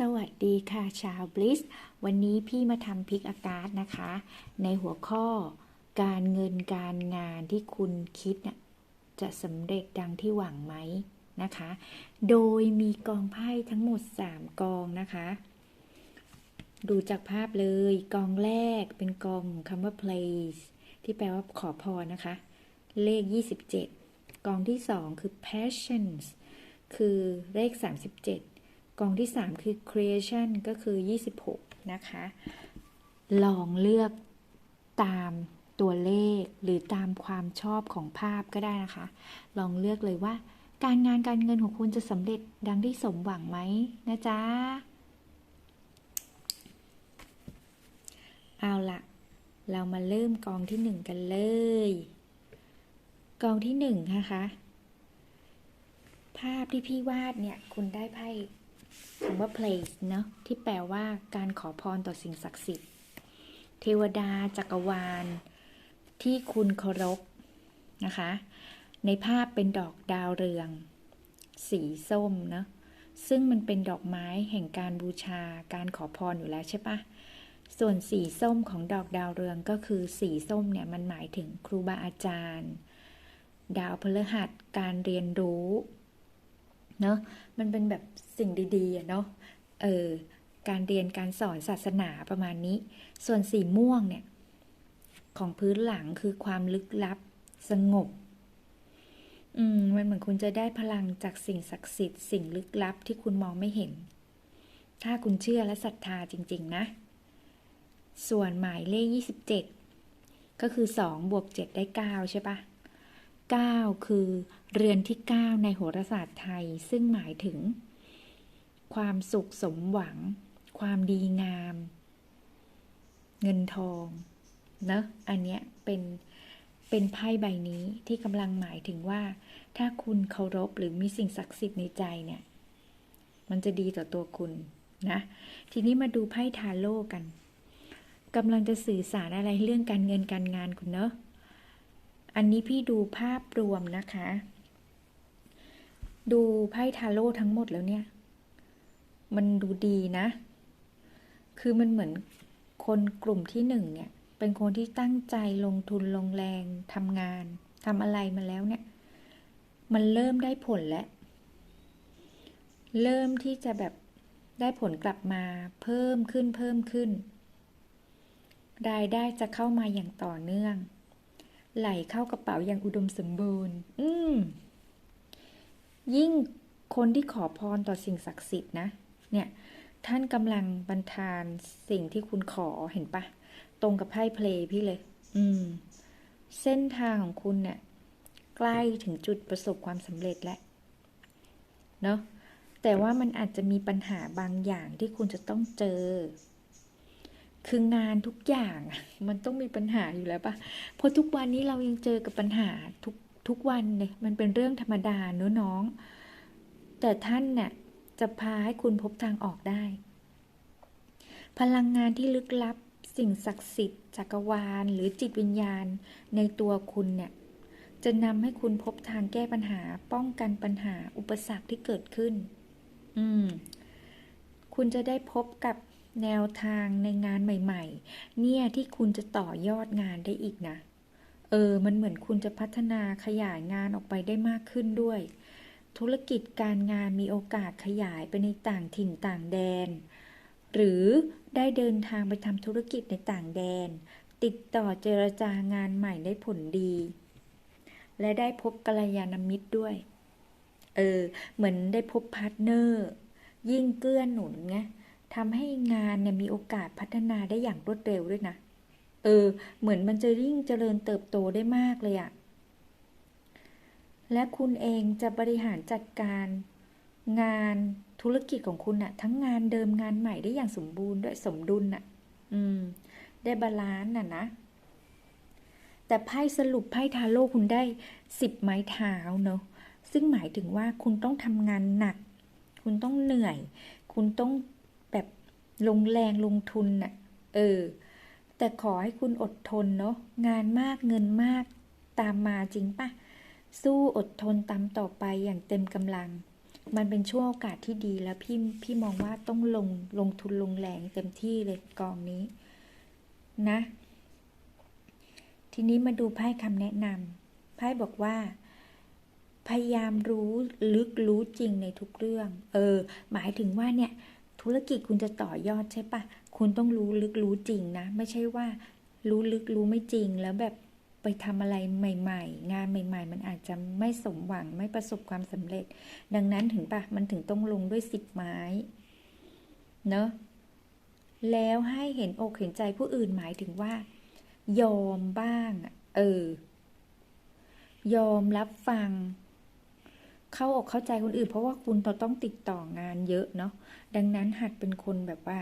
สวัสดีค่ะชาวบลิส วันนี้พี่มาทำพิกอากาศนะคะ ในหัวข้อการเงินการงานที่คุณคิดนะจะสำเร็จดังที่หวังไหมนะคะ โดยมีกองไพ่ทั้งหมด 3 กองนะคะ ดูจากภาพเลยกองแรกเป็นกองคำว่า place ที่แปลว่าขอพรนะคะ เลข 27 กองที่ 2 คือ passions คือเลข 37 กองที่ 3 คือ creation ก็คือ 26 นะคะ ลองเลือกตามตัวเลขหรือตามความชอบของภาพก็ได้นะคะ ลองเลือกเลยว่า การงานการเงินของคุณจะสำเร็จดังที่สมหวังไหมนะจ๊ะ เอาละเรามาเริ่มกองที่หนึ่งกันเลย กองที่หนึ่งนะคะภาพที่พี่วาดเนี่ย คุณได้ไพ่ คำว่า place เนาะที่แปลว่าการขอพรต่อสิ่งศักดิ์สิทธิ์ เทวดาจักรวาล ที่คุณเคารพนะคะ ในภาพเป็นดอกดาวเรือง สีส้มเนาะซึ่งมันเป็นดอกไม้แห่งการบูชาการขอพรอยู่แล้วใช่ปะส่วนสีส้มของดอกดาวเรืองก็คือสีส้มเนี่ยมันหมายถึงครูบาอาจารย์ ดาวพฤหัสการเรียนรู้ เนาะมันเป็นแบบสิ่งดีๆเนาะเออการเรียนการสอนศาสนาประมาณนี้ ส่วนสีม่วงเนี่ย ของพื้นหลังคือความลึกลับสงบ อืม มันเหมือนคุณจะได้พลังจากสิ่งศักดิ์สิทธิ์สิ่งลึกลับที่คุณมองไม่เห็น ถ้าคุณเชื่อและศรัทธาจริง ๆ นะ ส่วนหมายเลข 27 ก็คือ 2 บวก 7 ได้ 9 ใช่ปะ 9 คือเรือนที่ 9 ในโหราศาสตร์ไทย ซึ่งหมายถึง ความสุขสมหวัง ความดีงาม เงินทองเนอะอันเนี้ยเป็นเป็นไพ่ใบนี้ที่กำลังหมายถึงว่า ถ้าคุณเคารพหรือมีสิ่งศักดิ์สิทธิ์ในใจเนี่ย มันจะดีต่อตัวคุณนะ ทีนี้มาดูไพ่ทาโร่กันกำลังจะสื่อสารอะไรเรื่องการเงินการงานคุณเนอะ อันนี้พี่ดูภาพรวมนะคะ ดูไพ่ทาโร่ทั้งหมดแล้วเนี่ย มันดูดีนะ คือมันเหมือนคนกลุ่มที่หนึ่งเนี่ย เป็นคนที่ตั้งใจลงทุนลงแรงทำงานทำอะไรมาแล้วเนี่ย มันเริ่มได้ผลแล้ว เริ่มที่จะแบบได้ผลกลับมาเพิ่มขึ้นเพิ่มขึ้น รายได้จะเข้ามาอย่างต่อเนื่อง ไหลเข้ากระเป๋าอย่างอุดมสมบูรณ์ อืม ยิ่งคนที่ขอพรต่อสิ่งศักดิ์สิทธิ์นะ เนี่ย ท่านกำลังบรรทานสิ่งที่คุณขอเห็นปะ ตรงกับไพ่เพลย์พี่เลย อืม เส้นทางของคุณเนี่ยใกล้ถึงจุดประสบความสำเร็จแล้ว เนาะแต่ว่ามันอาจจะมีปัญหาบางอย่างที่คุณจะต้องเจอ คืองานทุกอย่างมันต้องมีปัญหาอยู่แล้วปะเพราะทุกวันนี้เรายังเจอกับปัญหาทุกทุกวันเลยมันเป็นเรื่องธรรมดาเนอะน้อง แต่ท่านเนี่ยจะพาให้คุณพบทางออกได้ พลังงานที่ลึกลับ สิ่งศักดิ์สิทธิ์จักรวาล หรือจิตวิญญาณในตัวคุณเนี่ยจะนำให้คุณพบทางแก้ปัญหาป้องกันปัญหาอุปสรรคที่เกิดขึ้น อืม คุณจะได้พบกับ แนวทางในงานใหม่ ๆ เนี่ยที่คุณจะต่อยอดงานได้อีกนะ เออ มันเหมือนคุณจะพัฒนาขยายงานออกไปได้มากขึ้นด้วย ธุรกิจการงานมีโอกาสขยายไปในต่างถิ่นต่างแดน หรือได้เดินทางไปทำธุรกิจในต่างแดน ติดต่อเจรจางานใหม่ได้ผลดี และได้พบกัลยาณมิตรด้วย เออ เหมือนได้พบพาร์ทเนอร์ ยิ่งเกื้อหนุนไง ทำให้งานเนี่ยมีโอกาสพัฒนาได้อย่างรวดเร็วด้วยนะ เออ เหมือนมันจะยิ่งเจริญเติบโตได้มากเลยอะและคุณเองจะบริหารจัดการงานธุรกิจของคุณอะทั้งงานเดิมงานใหม่ได้อย่างสมบูรณ์ด้วยสมดุลอะอืม ได้บาลานซ์น่ะนะ แต่ไพ่สรุปไพ่ทาโร่คุณได้สิบไม้เท้าเนอะซึ่งหมายถึงว่าคุณต้องทำงานหนัก คุณต้องเหนื่อย คุณต้อง ลงแรงลงทุนน่ะ เออ แต่ขอให้คุณอดทนเนาะ งานมากเงินมากตามมาจริงปะ สู้อดทนตามต่อไปอย่างเต็มกำลัง มันเป็นช่วงโอกาสที่ดีแล้วพี่พี่มองว่าต้องลงลงทุนลงแรงเต็มที่เลยกองนี้ นะ ทีนี้มาดูไพ่คำแนะนำไพ่บอกว่าพยายามรู้ลึกรู้จริงในทุกเรื่อง เออ หมายถึงว่าเนี่ย ธุรกิจคุณจะต่อยอดใช่ปะคุณต้องรู้ลึกรู้จริงนะ ไม่ใช่ว่า รู้ลึกรู้ไม่จริง แล้วแบบไปทำอะไรใหม่ ๆ งานใหม่ ๆ มันอาจจะไม่สมหวังไม่ประสบความสำเร็จ ดังนั้นถึงปะมันถึงต้องลงด้วยสิบไม้ เนอะแล้วให้เห็นอกเห็นใจผู้อื่นหมายถึงว่า ยอมบ้าง เออ ยอมรับฟัง เข้าอกเข้าใจคนอื่น เพราะว่าคุณต้องติดต่องานเยอะเนาะดังนั้นหัดเป็นคนแบบว่า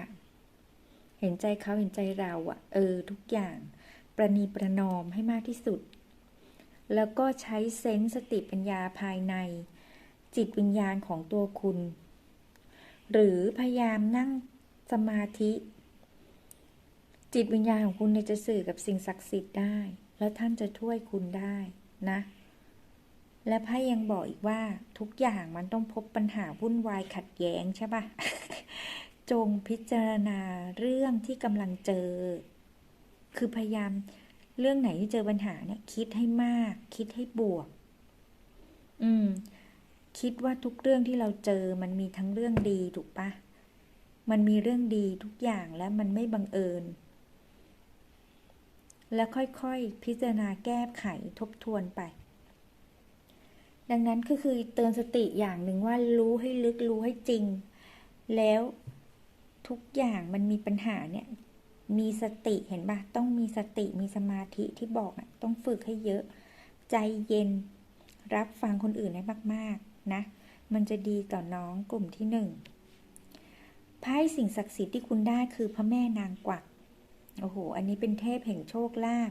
เห็นใจเขาเห็นใจเราอะเออ ทุกอย่างประนีประนอมให้มากที่สุด แล้วก็ใช้เซนส์สติปัญญาภายใน จิตวิญญาณของตัวคุณ หรือพยายามนั่งสมาธิ จิตวิญญาณของคุณจะสื่อกับสิ่งศักดิ์สิทธิ์ได้ แล้วท่านจะช่วยคุณได้นะ และไพ่ยังบอกอีกว่าทุกอย่างมันต้องพบปัญหาวุ่นวายขัดแย้งใช่ปะจงพิจารณาเรื่องที่กำลังเจอ คือพยายามเรื่องไหนที่เจอปัญหาเนี่ย คิดให้มาก คิดให้บวก อืม คิดว่าทุกเรื่องที่เราเจอมันมีทั้งเรื่องดีถูกปะมันมีเรื่องดีทุกอย่างและมันไม่บังเอิญ แล้วค่อยๆพิจารณาแก้ไขทบทวนไป ดังนั้นก็คือเตือนสติอย่างหนึ่งว่ารู้ให้ลึกรู้ให้จริง แล้วทุกอย่างมันมีปัญหาเนี่ย มีสติเห็นปะต้องมีสติมีสมาธิที่บอกอะต้องฝึกให้เยอะ ใจเย็น รับฟังคนอื่นให้มาก ๆ นะ มันจะดีต่อน้องกลุ่มที่หนึ่งไพ่สิ่งศักดิ์สิทธิ์ที่คุณได้คือพระแม่นางกวักโอ้โห อันนี้เป็นเทพแห่งโชคลาภ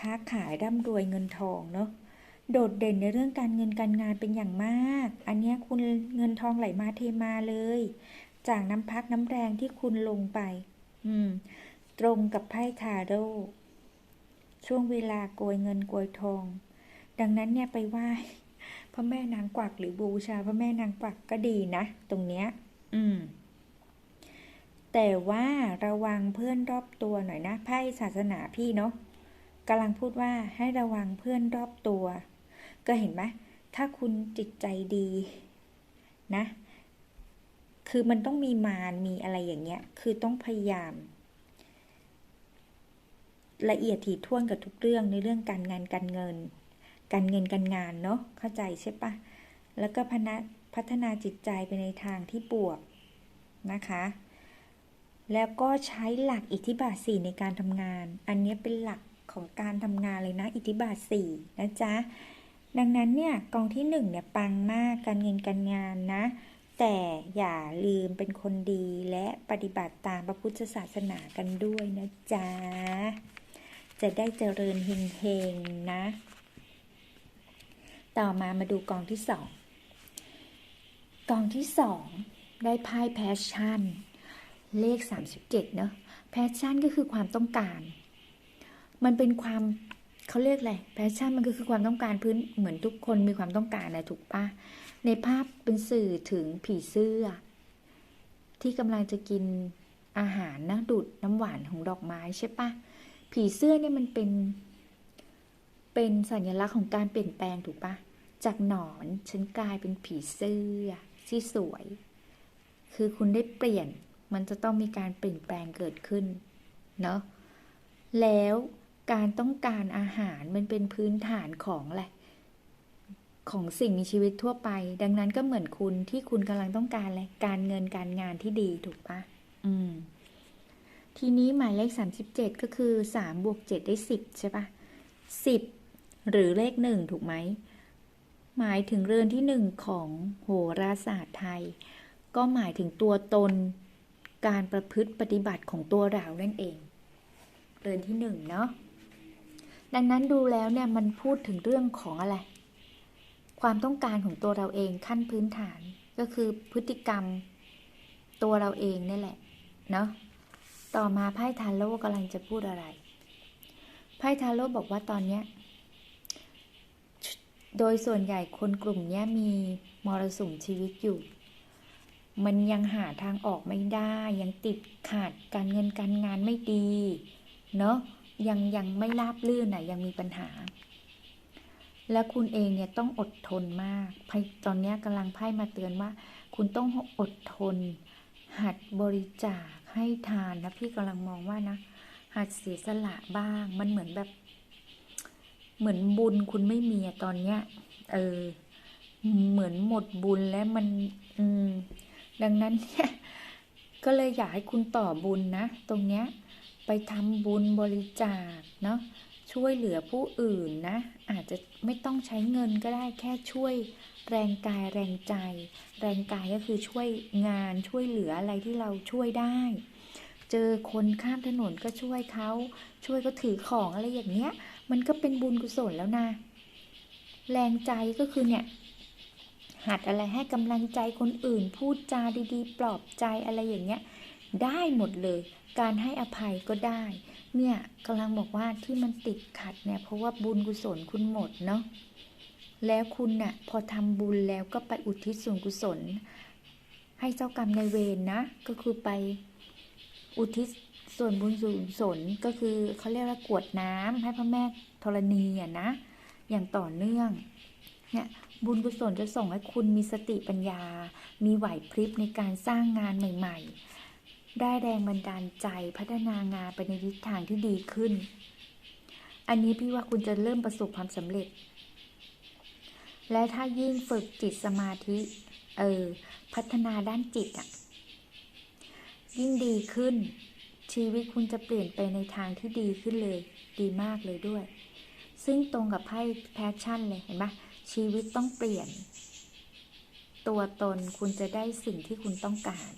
ค้าขายร่ำรวยเงินทองเนาะ โดดเด่นในเรื่องการเงินการงานเป็นอย่างมาก อันนี้คุณเงินทองไหลมาเทมาเลย จากน้ำพักน้ำแรงที่คุณลงไป อืม ตรงกับไพ่ทาโร่ช่วงเวลาโกยเงินโกยทอง ดังนั้นเนี่ยไปไหว้พระแม่นางกวักหรือบูชาพระแม่นางกวักก็ดีนะ ตรงเนี้ย อืม แต่ว่าระวังเพื่อนรอบตัวหน่อยนะไพ่ศาสนาพี่เนาะกำลังพูดว่าให้ระวังเพื่อนรอบตัว ก็เห็นไหมถ้าคุณจิตใจดีนะ คือมันต้องมีมารมีอะไรอย่างเงี้ย คือต้องพยายาม ละเอียดถี่ถ้วนกับทุกเรื่องในเรื่องการงานการเงิน การเงินการงานเนาะเข้าใจใช่ปะแล้วก็พนะพัฒนาจิตใจไปในทางที่บวกนะคะ แล้วก็ใช้หลักอิทธิบาทสี่ในการทำงาน อันนี้เป็นหลักของการทำงานเลยนะ อิทธิบาทสี่นะจ๊ะ ดังนั้นเนี่ยกองที่หนึ่งเนี่ยปังมากการเงินการงานนะ แต่อย่าลืมเป็นคนดีและปฏิบัติตามพระพุทธศาสนากันด้วยนะจ๊ะ จะได้เจริญเฮงๆนะ ต่อมามาดูกองที่สองกองที่สองได้ไพ่แพชชั่น เลข 37เนอะแพชชั่นก็คือความต้องการ มันเป็นความ เขาเรียกอะไรแพชชั่นมันก็คือความต้องการพื้นเหมือนทุกคนมีความต้องการนะถูกปะในภาพเป็นสื่อถึงผีเสื้อ ที่กำลังจะกินอาหารนะดูดน้ำหวานของดอกไม้ใช่ปะผีเสื้อเนี่ยมันเป็น เป็นสัญลักษณ์ของการเปลี่ยนแปลงถูกปะจากหนอนฉันกลายเป็นผีเสื้อที่สวย คือคุณได้เปลี่ยนมันจะต้องมีการเปลี่ยนแปลงเกิดขึ้นเนาะแล้ว การต้องการอาหารมันเป็นพื้นฐานของอะไรของสิ่งมีชีวิตทั่วไป ดังนั้นก็เหมือนคุณที่คุณกำลังต้องการอะไรการเงินการงานที่ดีถูกปะอืม ทีนี้หมายเลขสามสิบเจ็ดก็คือสามบวกเจ็ดได้สิบใช่ปะสิบหรือเลขหนึ่งถูกไหม หมายถึงเรือนที่หนึ่งของโหราศาสตร์ไทย ก็หมายถึงตัวตน การประพฤติปฏิบัติของตัวเรานั่นเอง เรือนที่หนึ่งเนาะ ดังนั้นดูแล้วเนี่ยมันพูดถึงเรื่องของอะไร ความต้องการของตัวเราเองขั้นพื้นฐานก็คือพฤติกรรมตัวเราเองนี่แหละเนาะต่อมาไพ่ทาโร่กำลังจะพูดอะไรไพ่ทาโร่บอกว่าตอนเนี้ยโดยส่วนใหญ่คนกลุ่มนี้มีมรสุมชีวิตอยู่ มันยังหาทางออกไม่ได้ ยังติดขาดการเงินการงานไม่ดี เนาะ ยังยังไม่ราบลื่นอะยังมีปัญหา และคุณเองเนี่ยต้องอดทนมากตอนนี้กำลังไพ่มาเตือนว่า คุณต้องอดทน หัดบริจาคให้ทานนะพี่กำลังมองว่านะ หัดเสียสละบ้าง มันเหมือนแบบ เหมือนบุญคุณไม่มีอะตอนเนี้ย เออ เหมือนหมดบุญแล้วมัน อืม ดังนั้นเนี่ยก็เลยอยากให้คุณต่อบุญนะ ตรงเนี้ย ไปทำบุญบริจาคเนาะช่วยเหลือผู้อื่นนะ อาจจะไม่ต้องใช้เงินก็ได้แค่ช่วยแรงกายแรงใจ แรงกายก็คือช่วยงานช่วยเหลืออะไรที่เราช่วยได้ เจอคนข้ามถนนก็ช่วยเขาช่วยเขาถือของอะไรอย่างเงี้ย มันก็เป็นบุญกุศลแล้วนะ แรงใจก็คือเนี่ย หัดอะไรให้กำลังใจคนอื่นพูดจาดีๆ ปลอบใจอะไรอย่างเงี้ย ได้หมดเลย การให้อภัยก็ได้ เนี่ยกำลังบอกว่าที่มันติดขัดเนี่ยเพราะว่าบุญกุศลคุณหมดเนาะแล้วคุณน่ะพอทำบุญแล้วก็ไปอุทิศส่วนกุศล ให้เจ้ากรรมนายเวรนะ ก็คือไปอุทิศส่วนบุญส่วนกุศลก็คือเขาเรียกว่ากวดน้ำให้พระแม่ธรณีอะนะ อย่างต่อเนื่องเนี่ยบุญกุศลจะส่งให้คุณมีสติปัญญา มีไหวพริบในการสร้างงานใหม่ ๆ ได้แรงบันดาลใจพัฒนางานไปในทิศทางที่ดีขึ้น อันนี้พี่ว่าคุณจะเริ่มประสบความสำเร็จ และถ้ายิ่งฝึกจิตสมาธิ เออ พัฒนาด้านจิตอะยิ่งดีขึ้น ชีวิตคุณจะเปลี่ยนไปในทางที่ดีขึ้นเลย ดีมากเลยด้วย ซึ่งตรงกับไพ่แพชชั่นเลยเห็นปะชีวิตต้องเปลี่ยน ตัวตนคุณจะได้สิ่งที่คุณต้องการ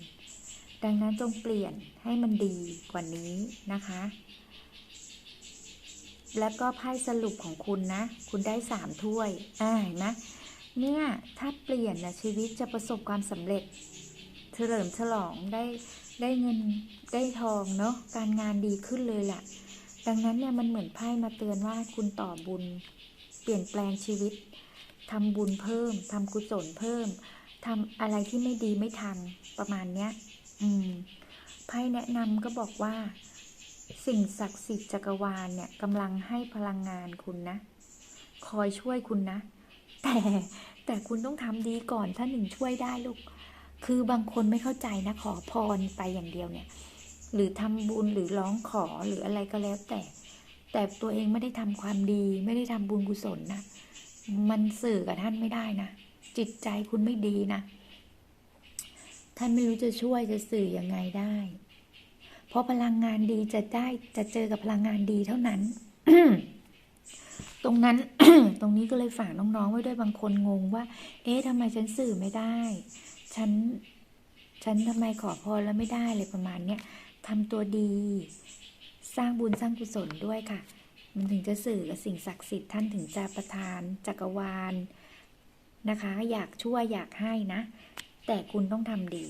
ดังนั้นจงเปลี่ยนให้มันดีกว่านี้นะคะ แล้วก็ไพ่สรุปของคุณนะ คุณได้สามถ้วยอ่าเห็นไหมเนี่ยถ้าเปลี่ยนนะชีวิตจะประสบความสำเร็จเฉลิมฉลองได้ได้เงินได้ทองเนาะการงานดีขึ้นเลยแหละดังนั้นเนี่ยมันเหมือนไพ่มาเตือนว่าคุณต่อบุญ เปลี่ยนแปลงชีวิตทำบุญเพิ่มทำกุศลเพิ่มทำอะไรที่ไม่ดีไม่ทำประมาณเนี้ย อืมไพ่แนะนำก็บอกว่า สิ่งศักดิ์สิทธิ์จักรวาลเนี่ยกำลังให้พลังงานคุณนะ คอยช่วยคุณนะ แต่แต่คุณต้องทำดีก่อนถ้าหนึ่งช่วยได้ลูก คือบางคนไม่เข้าใจนะขอพรไปอย่างเดียวเนี่ย หรือทำบุญหรือร้องขอหรืออะไรก็แล้วแต่ แต่ตัวเองไม่ได้ทำความดี ไม่ได้ทำบุญกุศลนะ มันสื่อกับท่านไม่ได้นะ จิตใจคุณไม่ดีนะ ท่านไม่รู้จะช่วยจะสื่อยังไงได้ เพราะพลังงานดีจะได้จะเจอกับพลังงานดีเท่านั้น ตรงนั้น ตรงนี้ก็เลยฝากน้องๆไว้ด้วยบางคนงงว่า เอ๊ะทำไมฉันสื่อไม่ได้ ฉัน ฉันทำไมขอพรแล้วไม่ได้เลยประมาณเนี้ยทำตัวดี สร้างบุญสร้างกุศลด้วยค่ะ มันถึงจะสื่อกับสิ่งศักดิ์สิทธิ์ท่านถึงจะประทานจักรวาลนะคะ อยากช่วยอยากให้นะ แต่คุณต้องทำดี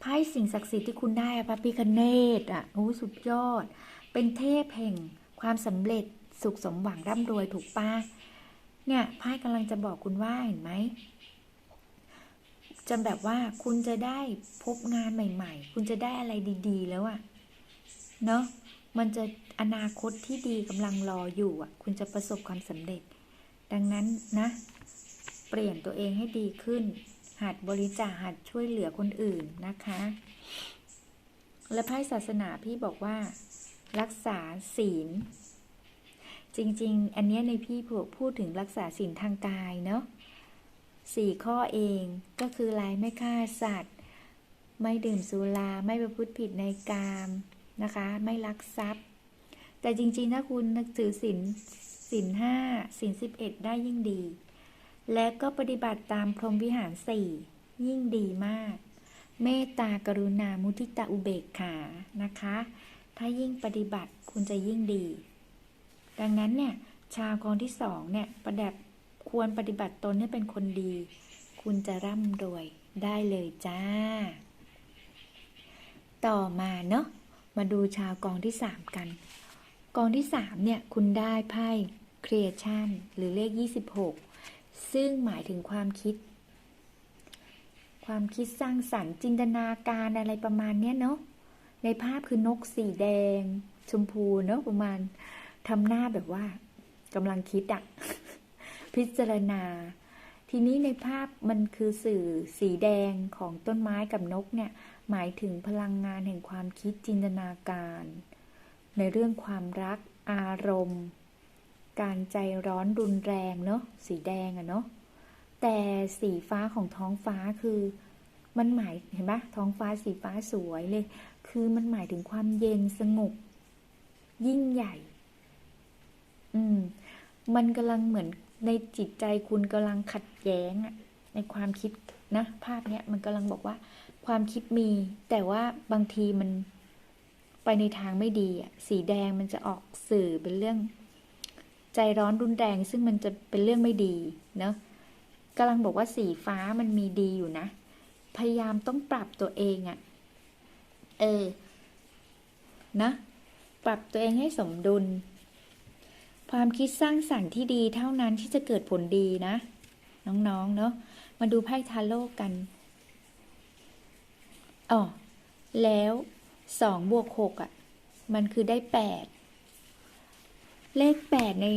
ไพ่สิ่งศักดิ์สิทธิ์ที่คุณได้อะพระพิคเนตอะโอ้สุดยอด เป็นเทพแห่งความสำเร็จสุขสมหวังร่ำรวยถูกปะเนี่ยไพ่กำลังจะบอกคุณว่าเห็นไหมจะแบบว่าคุณจะได้พบงานใหม่ ๆ คุณจะได้อะไรดี ๆ แล้วอะเนาะมันจะอนาคตที่ดีกำลังรออยู่อะคุณจะประสบความสำเร็จ ดังนั้นนะ เปลี่ยนตัวเองให้ดีขึ้น หัดบริจาคหัดช่วยเหลือคนอื่นนะคะ และไพ่ศาสนาพี่บอกว่า รักษาศีล จริง ๆ อันนี้ในพี่พูดถึงรักษาศีลทางกายเนาะสี่ข้อเองก็คือลายไม่ฆ่าสัตว์ ไม่ดื่มสุราไม่ประพฤติผิดในกามนะคะ ไม่ลักทรัพย์ แต่จริงๆ ถ้าคุณนักถือศีลศีลห้าศีลสิบเอ็ดได้ยิ่งดี และก็ปฏิบัติตามพรหมวิหารสี่ยิ่งดีมาก เมตตากรุณามุทิตาอุเบกขานะคะ ถ้ายิ่งปฏิบัติคุณจะยิ่งดี ดังนั้นเนี่ยชาวกองที่สองเนี่ยประดับควรปฏิบัติตนให้เป็นคนดี คุณจะร่ำรวยได้เลยจ้า ต่อมาเนาะมาดูชาวกองที่สามกัน กองที่สามเนี่ยคุณได้ไพ่ creation หรือเลข 26 ซึ่งหมายถึงความคิด ความคิดสร้างสรรค์จินตนาการอะไรประมาณเนี้ยเนาะในภาพคือนกสีแดง ชมพูเนาะประมาณทำหน้าแบบว่ากำลังคิดอะพิจารณา ทีนี้ในภาพมันคือสื่อสีแดงของต้นไม้กับนกเนี่ย หมายถึงพลังงานแห่งความคิดจินตนาการ ในเรื่องความรักอารมณ์ การใจร้อนรุนแรงเนาะสีแดงอะเนาะแต่สีฟ้าของท้องฟ้าคือมันหมายเห็นปะท้องฟ้าสีฟ้าสวยเลย คือมันหมายถึงความเย็นสงบ ยิ่งใหญ่ อืม มันกำลังเหมือนในจิตใจคุณกำลังขัดแย้งอะในความคิดนะ ภาพเนี้ยมันกำลังบอกว่า ความคิดมี แต่ว่าบางทีมันไปในทางไม่ดีอะสีแดงมันจะออกสื่อเป็นเรื่อง ใจร้อนรุนแรงซึ่งมันจะเป็นเรื่องไม่ดีเนาะกำลังบอกว่าสีฟ้ามันมีดีอยู่นะ พยายามต้องปรับตัวเองอะเออ นะ ปรับตัวเองให้สมดุล ความคิดสร้างสรรค์ที่ดีเท่านั้นที่จะเกิดผลดีนะ น้องๆ เนาะ มาดูไพ่ทาโร่กัน อ๋อ แล้วสองบวกหกอะ มันคือได้แปด เลขแปดใน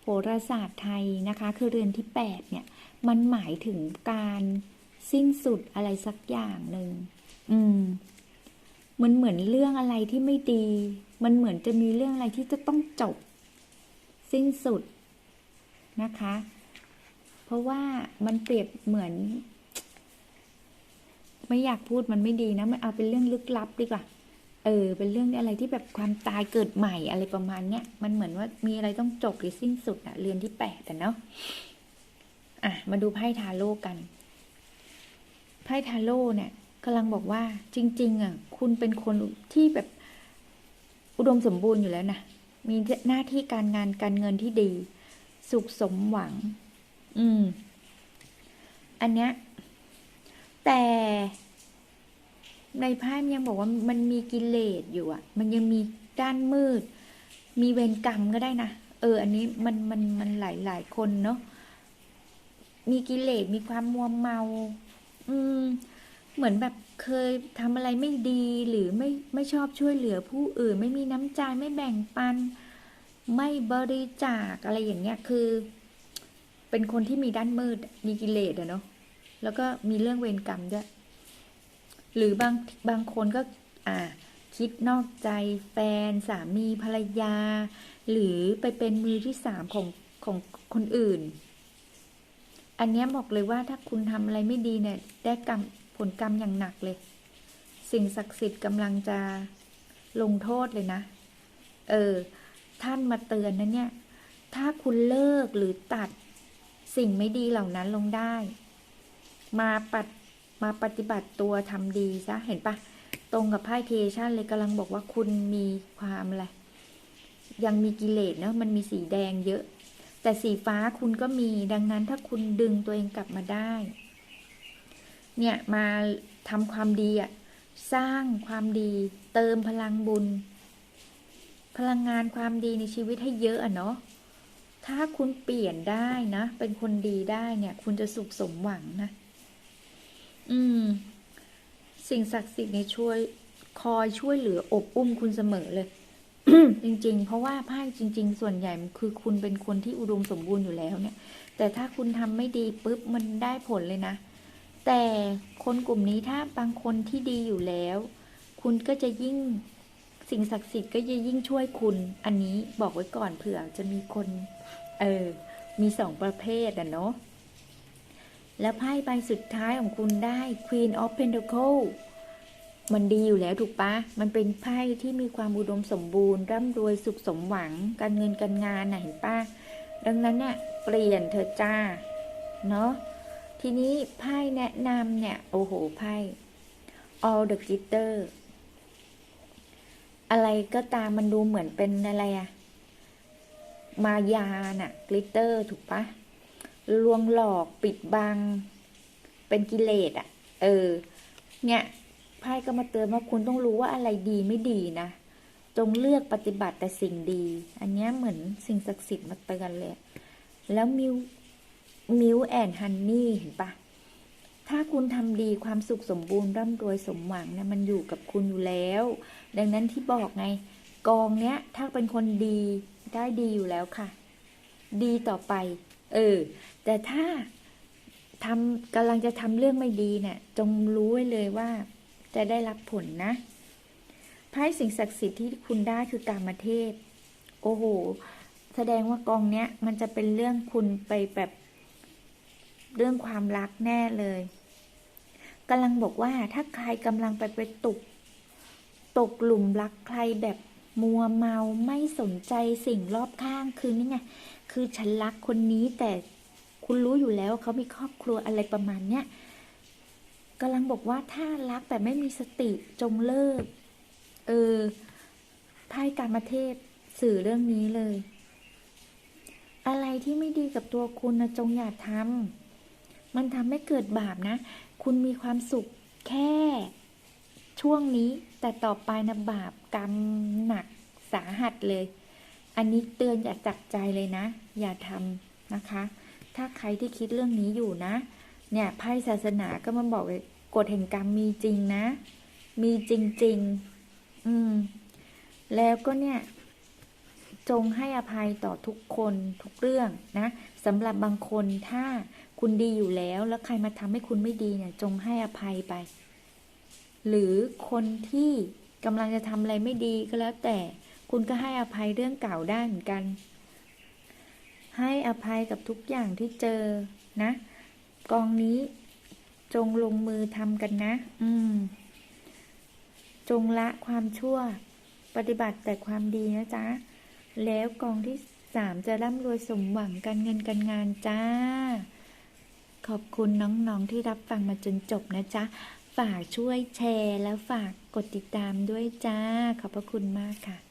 โหราศาสตร์ไทยนะคะ คือเรือนที่แปดเนี่ย มันหมายถึงการสิ้นสุดอะไรสักอย่างหนึ่งอืมมันเหมือนเรื่องอะไรที่ไม่ดี มันเหมือนจะมีเรื่องอะไรที่จะต้องจบ สิ้นสุดนะคะ เพราะว่ามันเปรียบเหมือน ไม่อยากพูดมันไม่ดีนะ มันเอาเป็นเรื่องลึกลับดีกว่า เออ เป็นเรื่องอะไรที่แบบความตายเกิดใหม่อะไรประมาณเนี้ย มันเหมือนว่ามีอะไรต้องจบหรือสิ้นสุดอะเรือนที่แปดอะเนาะ อะ มาดูไพ่ทาโร่กัน ไพ่ทาโร่เนี่ยกำลังบอกว่า จริง ๆอะคุณเป็นคนที่แบบอุดมสมบูรณ์อยู่แล้วนะ มีหน้าที่การงานการเงินที่ดี สุขสมหวัง อืม อันเนี้ย แต่ ในไพ่มันยังบอกว่ามันมีกิเลสอยู่อะ มันยังมีด้านมืด มีเวรกรรมก็ได้นะ เออ อันนี้มันมันมันหลายหลายคนเนาะ มีกิเลส มีความมัวเมา อืม เหมือนแบบเคยทำอะไรไม่ดีหรือไม่ไม่ชอบช่วยเหลือผู้อื่น ไม่มีน้ำใจไม่แบ่งปัน ไม่บริจาคอะไรอย่างเงี้ย คือ เป็นคนที่มีด้านมืด มีกิเลสอะเนาะ แล้วก็มีเรื่องเวรกรรมด้วย หรือบางบางคนก็อ่าคิดนอกใจแฟนสามีภรรยา หรือไปเป็นมือที่สามของของคนอื่น อันนี้บอกเลยว่าถ้าคุณทำอะไรไม่ดีเนี่ยได้กรรมผลกรรมอย่างหนักเลย สิ่งศักดิ์สิทธิ์กำลังจะลงโทษเลยนะ เออ ท่านมาเตือนนะเนี่ย ถ้าคุณเลิกหรือตัดสิ่งไม่ดีเหล่านั้นลงได้ มาปัด มาปฏิบัติตัวทำดีซะเห็นปะตรงกับไพ่เทชันเลยกำลังบอกว่าคุณมีความอะไรยังมีกิเลสเนาะมันมีสีแดงเยอะ แต่สีฟ้าคุณก็มีดังนั้นถ้าคุณดึงตัวเองกลับมาได้ เนี่ยมาทำความดีอะสร้างความดีเติมพลังบุญ พลังงานความดีในชีวิตให้เยอะอะเนาะถ้าคุณเปลี่ยนได้นะ เป็นคนดีได้เนี่ย คุณจะสุขสมหวังนะ อืม สิ่งศักดิ์สิทธิ์ในช่วย คอยช่วยเหลืออบอุ้มคุณเสมอเลยจริง ๆ เพราะว่าไพ่จริง ๆ ส่วนใหญ่มันคือคุณเป็นคนที่อุดมสมบูรณ์อยู่แล้วเนี่ย แต่ถ้าคุณทำไม่ดีปุ๊บมันได้ผลเลยนะ แต่คนกลุ่มนี้ถ้าบางคนที่ดีอยู่แล้ว คุณก็จะยิ่งสิ่งศักดิ์สิทธิ์ก็จะยิ่งช่วยคุณ อันนี้บอกไว้ก่อนเผื่อจะมีคน เออ มีสองประเภทอะเนาะ แล้วไพ่ใบสุดท้ายของคุณได้ Queen of Pentacles มันดีอยู่แล้วถูกปะ มันเป็นไพ่ที่มีความอุดมสมบูรณ์ ร่ำรวยสุขสมหวัง การเงินการงานนะเห็นปะดังนั้นเนี่ยเปลี่ยนเธอจ้า เนาะทีนี้ไพ่แนะนำเนี่ย โอ้โหไพ่ all the glitter อะไรก็ตามมันดูเหมือนเป็นอะไรอะมายาน่ะกลิตเตอร์ถูกปะ ลวงหลอกปิดบัง เป็นกิเลสอะเออ เนี่ยไพ่ก็มาเตือนว่าคุณต้องรู้ว่าอะไรดีไม่ดีนะ จงเลือกปฏิบัติแต่สิ่งดี อันนี้เหมือนสิ่งศักดิ์สิทธิ์มาเตือนเลย แล้วมิวมิลแอนฮันนี่เห็นปะถ้าคุณทำดีความสุขสมบูรณ์ร่ำรวยสมหวังเนะมันอยู่กับคุณอยู่แล้ว ดังนั้นที่บอกไง กองเนี้ย ถ้าเป็นคนดีได้ดีอยู่แล้วค่ะ ดีต่อไป เออ แต่ถ้าทำกำลังจะทำเรื่องไม่ดีเนี่ย จงรู้ไว้เลยว่า จะได้รับผลนะไพ่สิ่งศักดิ์สิทธิ์ที่คุณได้คือการมาเทพ โอ้โห แสดงว่ากองเนี้ย มันจะเป็นเรื่องคุณไปแบบเรื่องความรักแน่เลยกำลังบอกว่าถ้าใครกำลังไปไปตกตกหลุมรักใครแบบมัวเมาไม่สนใจสิ่งรอบข้างคือนี่ไง คือฉันรักคนนี้แต่คุณรู้อยู่แล้วเขามีครอบครัวอะไรประมาณเนี้ยกำลังบอกว่าถ้ารักแต่ไม่มีสติจงเลิก เออไพ่การมาเทศสื่อเรื่องนี้เลย อะไรที่ไม่ดีกับตัวคุณนะจงอย่าทำมันทำให้เกิดบาปนะ คุณมีความสุขแค่ ช่วงนี้แต่ต่อไปนะบาปกรรมหนักสาหัสเลย อันนี้เตือนอย่าจักใจเลยนะ อย่าทำนะคะ ถ้าใครที่คิดเรื่องนี้อยู่นะ เนี่ยไพ่ศาสนาก็มาบอกเลยกฎแห่งกรรมมีจริงนะ มีจริง ๆ อืม แล้วก็เนี่ย จงให้อภัยต่อทุกคนทุกเรื่องนะสำหรับบางคนถ้าคุณดีอยู่แล้วแล้วใครมาทำให้คุณไม่ดีเนี่ย จงให้อภัยไป หรือคนที่กำลังจะทำอะไรไม่ดีก็แล้วแต่ คุณก็ให้อภัยเรื่องเก่าได้เหมือนกัน ให้อภัยกับทุกอย่างที่เจอนะ กองนี้จงลงมือทำกันนะ อืม จงละความชั่ว ปฏิบัติแต่ความดีนะจ๊ะ แล้วกองที่สามจะร่ำรวยสมหวังการเงินการงานจ้า ขอบคุณน้องๆที่รับฟังมาจนจบนะจ๊ะ ฝากช่วยแชร์แล้วฝากกดติดตามด้วยจ้า ขอบพระคุณมากค่ะ